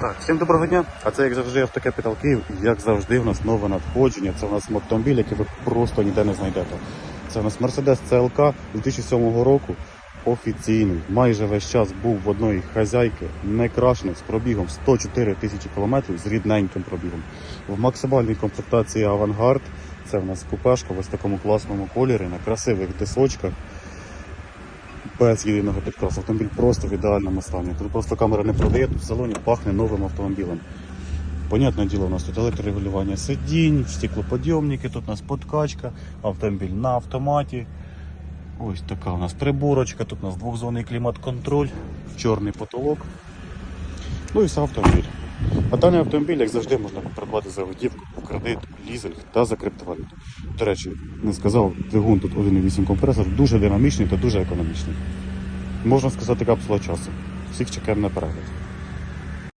Так, всім доброго дня. А це як завжди Автокапітал Київ. І як завжди, у нас нове надходження. Це у нас автомобіль, який ви просто ніде не знайдете. Це у нас Mercedes CLK 2007 року. Офіційний. Майже весь час був в одної хазяйки, не крашений, з пробігом 104 тисячі кілометрів з рідненьким пробігом. В максимальній комплектації Авангард. Це в нас купешка в ось такому класному кольорі, на красивих дисочках без єдиного підкрасу. Автомобіль просто в ідеальному стані. Тут просто камера не продає, тут в салоні пахне новим автомобілем. Понятне діло, у нас тут електрорегулювання сидінь, стеклоподйомники, тут у нас подкачка, автомобіль на автоматі. Ось така у нас приборочка, тут у нас двохзонний клімат-контроль, чорний потолок. Ну і сам автомобіль. А даний автомобіль, як завжди, можна придбати за готівку, кредит, лізинг та за криптовалюту. До речі, не сказав, двигун тут 1,8 компресор, дуже динамічний та дуже економічний. Можна сказати, капсула часу. Всіх чекаємо на перегляд.